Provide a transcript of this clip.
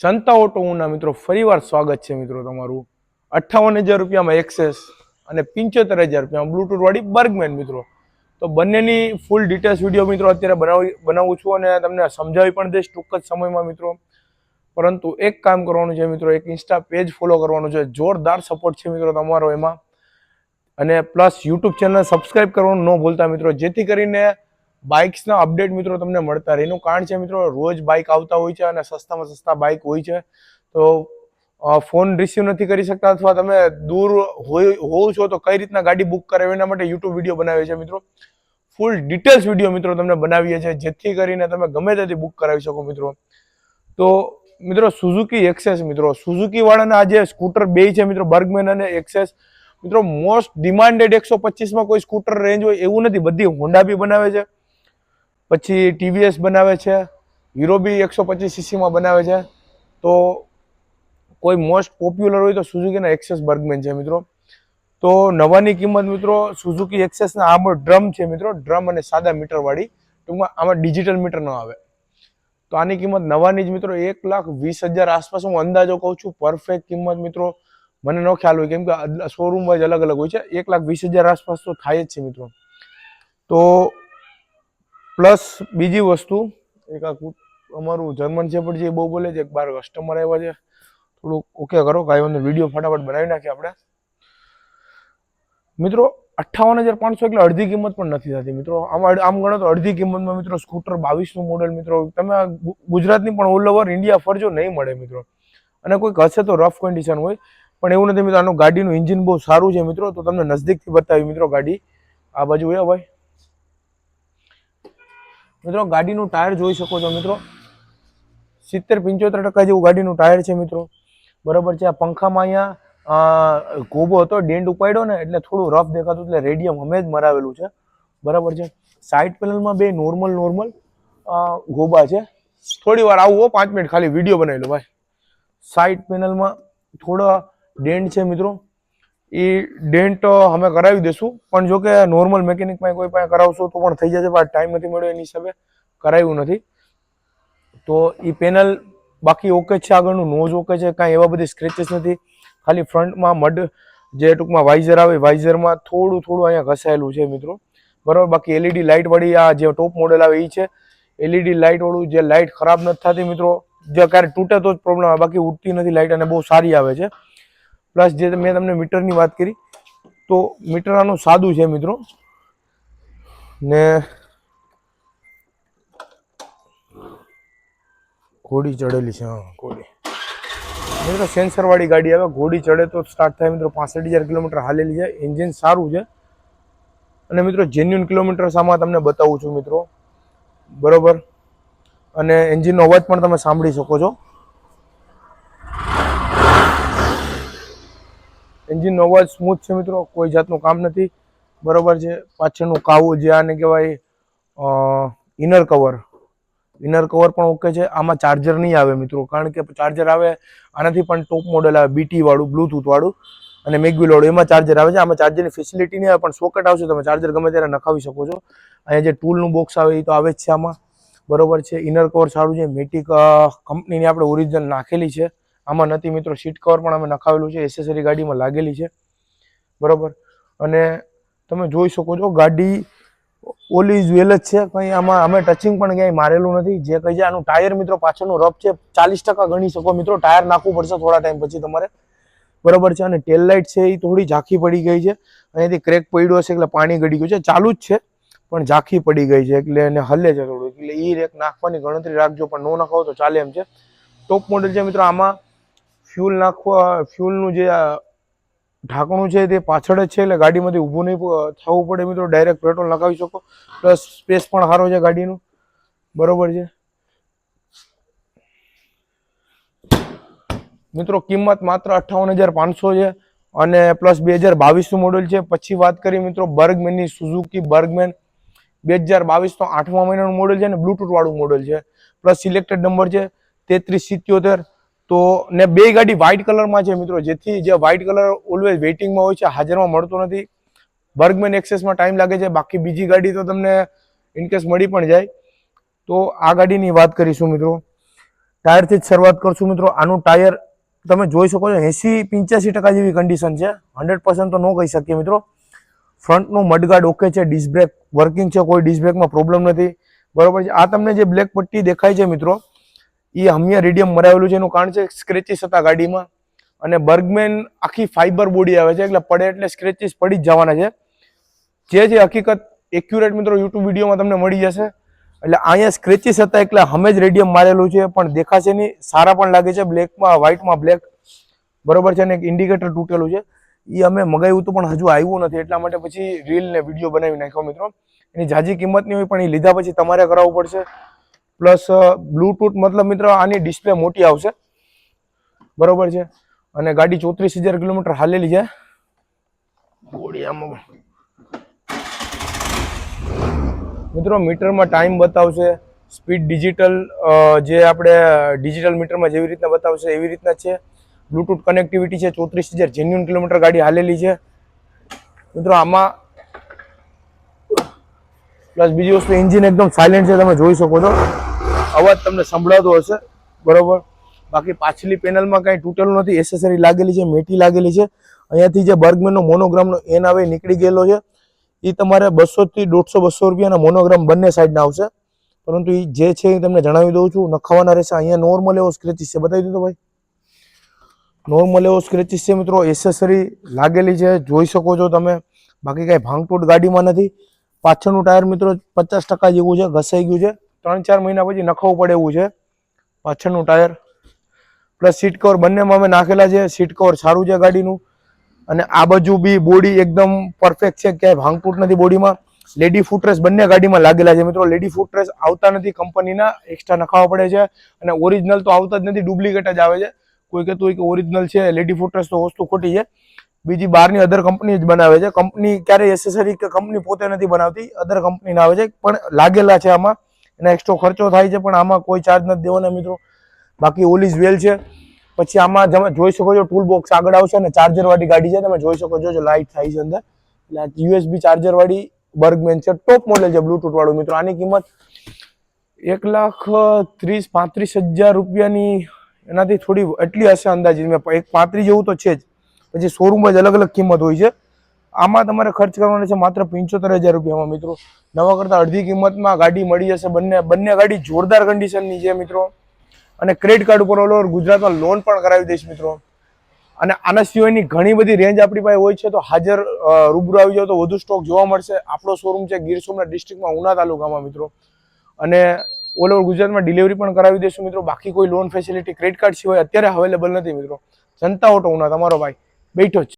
જનતા auto Una મિત્રો, ફરીવાર સ્વાગત છે મિત્રો તમારું. અઠ્ઠાવન હજાર રૂપિયામાં એક્સેસ અને પંચોતેર હજાર રૂપિયામાં બ્લુટૂથ વાળી બર્ગમેન મિત્રો. તો બંનેની ફૂલ ડિટેલ્સ વીડિયો મિત્રો અત્યારે બનાવી, બનાવું છું અને તમને સમજાવી પણ દઈશ ટૂંક જ સમયમાં મિત્રો. પરંતુ એક કામ કરવાનું છે મિત્રો, એક ઇન્સ્ટા પેજ ફોલો કરવાનું છે. જોરદાર સપોર્ટ છે મિત્રો તમારો એમાં. અને પ્લસ યુટ્યુબ ચેનલ સબસ્ક્રાઈબ કરવાનું ન ભૂલતા મિત્રો. જેથી કરીને બાઇક્સના અપડેટ મિત્રો તમને મળતા રહે. એનું કારણ છે મિત્રો, રોજ બાઇક આવતા હોય છે અને સસ્તામાં સસ્તા બાઇક હોય છે. તો ફોન રિસીવ નથી કરી શકતા અથવા તમે દૂર હોય, હોવ છો તો કઈ રીતના ગાડી બુક કરાવી એના માટે યુટ્યુબ વીડિયો બનાવીએ છીએ મિત્રો. ફૂલ ડિટેલ્સ વીડિયો મિત્રો તમને બનાવીએ છીએ, જેથી કરીને તમે ગમે ત્યાંથી બુક કરાવી શકો મિત્રો. તો, મિત્રો સુઝુકી એક્સેસ મિત્રો. સુઝુકી વાળાના આજે સ્કૂટર બે છે મિત્રો બર્ગમેન અને એક્સેસ મિત્રો મોસ્ટ ડિમાન્ડેડ એકસો પચીસમાં કોઈ સ્કૂટર રેન્જ હોય એવું નથી. બધી હોન્ડા બી બનાવે છે. પછી ટીવીએસ બનાવે છે હીરો બી એકસો પચીસ સીસીમાં બનાવે છે. તો કોઈ મોસ્ટ પોપ્યુલર હોય તો સુઝુકીના એક્સેસ બર્ગમેન છે મિત્રો. તો નવાની કિંમત મિત્રો સુઝુકી એક્સેસના આમાં ડ્રમ છે મિત્રો. ડ્રમ અને સાદા મીટરવાળી ટૂંકમાં આમાં ડિજિટલ મીટર ન આવે. તો આની કિંમત નવાની જ મિત્રો એક લાખ વીસ હજાર આસપાસ હું અંદાજો કહું છું. પરફેક્ટ કિંમત મિત્રો. મને ન ખ્યાલ હોય કેમ કે શોરૂમ વાઇઝ અલગ અલગ હોય છે. એક લાખ વીસ હજાર આસપાસ તો થાય જ છે મિત્રો. તો પ્લસ બીજી વસ્તુ, એક આ અમારું જર્મન શેપર્ડ જે બહુ બોલે છે, એક બાર કસ્ટમર આવ્યા છે. થોડુંક ઓકે કરો, કાંઈ વીડિયો ફટાફટ બનાવી નાખીએ આપણે. મિત્રો, અઠ્ઠાવન હજાર પાંચસો એટલે અડધી કિંમત પણ નથી થતી. મિત્રો, આમ આમ ગણો તો અડધી કિંમતમાં મિત્રો સ્કૂટર બાવીસનું મોડેલ મિત્રો, તમે ગુજરાતની પણ ઓલ ઓવર ઇન્ડિયા ફરજો, નહીં મળે મિત્રો. અને કોઈક હશે તો રફ કન્ડિશન હોય. પણ એવું નથી, મિત્રો, આનું ગાડીનું એન્જિન બહુ સારું છે, મિત્રો. તો તમને નજદીકથી બતાવી, મિત્રો, ગાડી. આ બાજુ હોય ભાઈ. મિત્રો, ગાડીનું ટાયર જોઈ શકો છો મિત્રો. સિત્તેર, પંચોતેર ટકા જેવું ગાડીનું ટાયર છે મિત્રો. બરાબર છે, આ પંખામાં અહીંયા ગોબો હતો ડેન્ટ ઉપાડ્યો ને, એટલે થોડું રફ દેખાતું એટલે રેડિયમ અમે જ મરાવેલું છે. બરાબર છે સાઇડ પેનલમાં બે નોર્મલ નોર્મલ ગોબા છે. થોડી વાર આવું પાંચ મિનિટ ખાલી વીડિયો બનાવી લો, ભાઈ. સાઇડ પેનલમાં થોડા ડેન્ટ છે મિત્રો. એ ડેન્ટ અમે કરાવી દઈશું પણ જો કે નોર્મલ મેકેનિકમાં કોઈ પાસે કરાવશો તો પણ થઈ જશે, પણ ટાઈમ નથી મળ્યો એની હિસાબે કરાવ્યું નથી. તો એ પેનલ બાકી ઓકે છે આગળનું નોઝ ઓકે છે, કાંઈ એવા બધી સ્ક્રેચેસ નથી. ખાલી ફ્રન્ટમાં મડ જે ટૂંકમાં વાઇઝર આવે વાઇઝરમાં થોડું થોડું અહીંયા ઘસાયેલું છે મિત્રો. બરાબર, બાકી એલઈડી લાઇટવાળી આ જે ટોપ મોડેલ આવે એ છે. એલઈડી લાઇટવાળું જે લાઇટ ખરાબ નથી થતી મિત્રો. જે ક્યારે તૂટે તો જ પ્રોબ્લેમ આવે. બાકી ઉડતી નથી લાઇટ અને બહુ સારી આવે છે. પ્લસ જે મેં તમને મીટરની વાત કરી, તો મીટર આનું સાદું છે મિત્રો. ને ઘોડી ચડેલી છે, હા, ઘોડી. મિત્રો સેન્સર વાળી ગાડી આવે, ઘોડી ચડે તો સ્ટાર્ટ થાય મિત્રો, પાસઠ હજાર કિલોમીટર હાલેલી છે એન્જિન સારું છે. અને મિત્રો જેન્યુન કિલોમીટર આમાં તમને બતાવું છું મિત્રો. બરોબર? અને એન્જિનનો અવાજ પણ તમે સાંભળી શકો છો. એન્જિનનો અવાજ સ્મૂથ છે મિત્રો, કોઈ જાતનું કામ નથી. બરોબર છે, પાછળનું કાવું જે આને કહેવાય ઇનર કવર ઇનર કવર પણ ઓકે છે, આમાં ચાર્જર નહીં આવે મિત્રો, કારણ કે ચાર્જર આવે, આનાથી પણ ટોપ મોડેલ આવે બીટી વાળું બ્લૂટૂથ વાળું, અને મેગવિલ વાળું, એમાં ચાર્જર આવે છે. આમાં ચાર્જરની ફેસિલિટી નહીં આવે, પણ સોકેટ આવશે, તમે ચાર્જર ગમે ત્યારે નખાવી શકો છો. અહીંયા જે ટૂલનું બોક્સ આવે, એ તો આવે જ છે આમાં. બરોબર છે ઇનર કવર સારું છે મેટિક કંપનીની આપણે ઓરિજિનલ નાખેલી છે. આમાં નથી મિત્રો સીટ કવર પણ અમે નખાવેલું છે એસેસરી ગાડીમાં લાગેલી છે. બરાબર? અને તમે જોઈ શકો છો, ગાડી ઓલી ઇઝ વેલ જ છે, કંઈ આમાં અમે ટચિંગ પણ ક્યાંય મારેલું નથી. જે કહી છે, આનું ટાયર મિત્રો પાછળનું રફ છે, ચાલીસ ટકા ગણી શકો મિત્રો. ટાયર નાખવું પડશે થોડા ટાઈમ પછી તમારે. બરાબર છે, અને ટેલ લાઇટ છે, એ થોડી ઝાંખી પડી ગઈ છે. અહીંયાથી ક્રેક પડ્યો હશે એટલે પાણી ગળી ગયું છે. ચાલુ જ છે, પણ ઝાંખી પડી ગઈ છે, એટલે એને હલે છે થોડું. એટલે એ રેક નાખવાની ગણતરી રાખજો, પણ નો નખાવો તો ચાલે એમ છે. ટોપ મોડેલ છે મિત્રો આમાં ફ્યુલ નાખવા, ફ્યુલનું જે ઢાંકણું છે તે પાછળ જ છે, એટલે ગાડીમાંથી ઊભું નહીં થવું પડે મિત્રો ડાયરેક્ટ પેટ્રોલ નખાવી શકો. પ્લસ સ્પેસ પણ સારો છે ગાડીનું. બરોબર છે. મિત્રો, કિંમત માત્ર અઠ્ઠાવન હજાર પાંચસો છે અને પ્લસ બે હજાર બાવીસનું મોડેલ છે. પછી વાત કરીએ મિત્રો, બર્ગમેનની સુઝુકી બર્ગમેન. બે હજાર બાવીસનો આઠમા મહિનાનું મોડેલ છે અને બ્લુટૂથવાળું મોડલ મોડેલ છે. પ્લસ સિલેક્ટેડ નંબર છે તેત્રીસ સિત્યોતેર. તો ને બે ગાડી વ્હાઇટ કલરમાં છે મિત્રો, જેથી જે વ્હાઇટ કલર ઓલવેઝ વેઇટિંગમાં હોય છે, હાજરમાં મળતો નથી. બર્ગમેન એક્સેસમાં ટાઈમ લાગે છે, બાકી બીજી ગાડી તો તમને ઇનકેસ મળી પણ જાય. તો આ ગાડીની વાત કરીશું મિત્રો. ટાયરથી જ શરૂઆત કરશું મિત્રો. આનું ટાયર તમે જોઈ શકો છો, એંસી પિંચ્યાસી ટકા જેવી કન્ડિશન છે. હંડ્રેડ પર્સન્ટ તો ન કહી શકીએ મિત્રો. ફ્રન્ટનું મડગાર્ડ ઓકે છે ડિસ્ક બ્રેક વર્કિંગ છે, કોઈ ડિસ્ક બ્રેકમાં પ્રોબ્લેમ નથી. બરોબર છે. આ તમને જે બ્લેક પટ્ટી દેખાય છે મિત્રો એ હમિયા રેડિયમ મરાવેલું છે, એનું કારણ છે સ્ક્રેચીસ હતા ગાડીમાં. અને બર્ગમેન આખી ફાઈબર બોડી આવે છે, એટલે પડે એટલે સ્ક્રેચીસ પડી જ જવાના છે. જે જે હકીકત એક્યુરેટ મિત્રો યુટ્યુબ વિડીયોમાં તમને મળી જશે. એટલે અહીંયા સ્ક્રેચીસ હતા, એટલે હમે જ રેડિયમ મારેલું છે, પણ દેખાશે નહીં. સારા પણ લાગે છે બ્લેકમાં વ્હાઇટમાં બ્લેક બરોબર છે, અને એક ઇન્ડિકેટર તૂટેલું છે. એ અમે મગાવ્યું હતું, પણ હજુ આવ્યું નથી. એટલા માટે પછી રીલ ને વીડિયો બનાવી નાખ્યો મિત્રો. એની જાજી કિંમત નહીં હોય, પણ એ લીધા પછી તમારે કરાવવું પડશે. પ્લસ બ્લૂટૂથ મતલબ મિત્રો આની ડિસ્પ્લે મોટી આવશે. બરોબર છે? અને ગાડી ચોત્રીસ હજાર કિલોમીટર હાલેલી છે. મિત્રો, મીટરમાં ટાઈમ બતાવશે. સ્પીડ ડિજિટલ જે આપણે ડિજિટલ મીટરમાં જેવી રીતના બતાવશે, એવી રીતના છે. બ્લૂટૂથ કનેક્ટિવિટી છે, ચોત્રીસ હજાર જેન્યુન કિલોમીટર ગાડી હાલેલી છે. મિત્રો, આમાં પ્લસ બીજી વસ્તુ એન્જિન એકદમ સાયલેન્ટ છે, તમે જોઈ શકો છો. અવાજ તમને સંભળાતો હશે. બરોબર? બાકી પાછલી પેનલમાં કાંઈ તૂટેલું નથી. એસેસરી લાગેલી છે મેટી લાગેલી છે. અહીંયાથી જે બર્ગમેનનો મોનોગ્રામનો એન આવે નીકળી ગયેલો છે. એ તમારે બસોથી દોઢસો બસો રૂપિયાના મોનોગ્રામ બંને સાઈડના આવશે. પરંતુ એ જે છે એ તમને જણાવી દઉં છું. નખાવાના રહેશે. અહીંયા નોર્મલ એવો સ્ક્રેચિસ છે. બતાવી દીધો ભાઈ. નોર્મલ એવો સ્ક્રેચીસ છે મિત્રો. એસેસરી લાગેલી છે. જોઈ શકો છો તમે. બાકી કાંઈ ભાંગતૂટ ગાડીમાં નથી. પાછળનું ટાયર મિત્રો પચાસ ટકા જેવું છે. ઘસાઈ ગયું છે. ત્રણ ચાર મહિના પછી નખાવવું પડે એવું છે. પાછળનું ટાયર. પ્લસ સીટ કવર બંનેમાં અમે નાખેલા છે. સીટ કવર સારું છે ગાડીનું. અને આ બાજુ બી બોડી એકદમ પરફેક્ટ છે. ક્યાંય ભાંગફૂટ નથી બોડીમાં લેડી ફૂટરેસ બંને ગાડીમાં લાગેલા છે મિત્રો. લેડી ફૂટરેસ આવતા નથી કંપનીના. એક્સ્ટ્રા નખાવા પડે છે. અને ઓરિજિનલ તો આવતા જ નથી. ડુપ્લિકેટ જ આવે છે. કોઈ કહેતું હોય કે ઓરિજિનલ છે. લેડી ફૂટરેસ તો વસ્તુ ખોટી છે. બીજી બહારની અધર કંપની જ બનાવે છે. કંપની ક્યારેય એસેસરી કે કંપની પોતે નથી બનાવતી. અધર કંપનીના આવે છે. પણ લાગેલા છે આમાં. એના એક્સ્ટ્રો ખર્ચો થાય છે, પણ આમાં કોઈ ચાર્જ નથી દેવાના મિત્રો. બાકી ઓલીઝ વેલ છે. પછી આમાં તમે જોઈ શકો છો ટૂલ બોક્સ આગળ આવશે અને ચાર્જર વાળી ગાડી છે, તમે જોઈ શકો છો લાઇટ થાય છે અંદર. એટલે યુએસબી ચાર્જર વાળી બર્ગમેન છે ટોપ મોડેલ છે બ્લુટૂથ વાળું મિત્રો. આની કિંમત એક લાખ ત્રીસ, પાંત્રીસ હજાર રૂપિયાની. એનાથી થોડી એટલી હશે અંદાજે. મેં એક પાંત્રીસ જેવું તો છે જ. પછી શોરૂમમાં જ અલગ અલગ કિંમત હોય છે. આમાં તમારે ખર્ચ કરવાનો છે માત્ર પંચોતેર હજાર રૂપિયામાં, મિત્રો. નવા કરતાં અડધી કિંમતમાં ગાડી મળી જશે બંને બંને ગાડી જોરદાર કન્ડિશનની છે, મિત્રો. અને ક્રેડિટ કાર્ડ ઉપર ઓલ ગુજરાતમાં લોન પણ કરાવી દઈશ, મિત્રો. અને આના સિવાયની ઘણી બધી રેન્જ આપણી પાસે હોય છે, તો હાજર રૂબરૂ આવી જાવ તો વધુ સ્ટોક જોવા મળશે. આપણો શોરૂમ છે ગીર સોમનાથ ડિસ્ટ્રિક્ટમાં ઉના તાલુકામાં, મિત્રો. અને ઓલ ઓવર ગુજરાતમાં ડિલિવરી પણ કરાવી દઈશું, મિત્રો. બાકી કોઈ લોન ફેસિલિટી ક્રેડિટ કાર્ડ સિવાય અત્યારે અવેલેબલ નથી, મિત્રો. જનતા ઓટો ઉના, તમારો ભાઈ. બેઠો જ.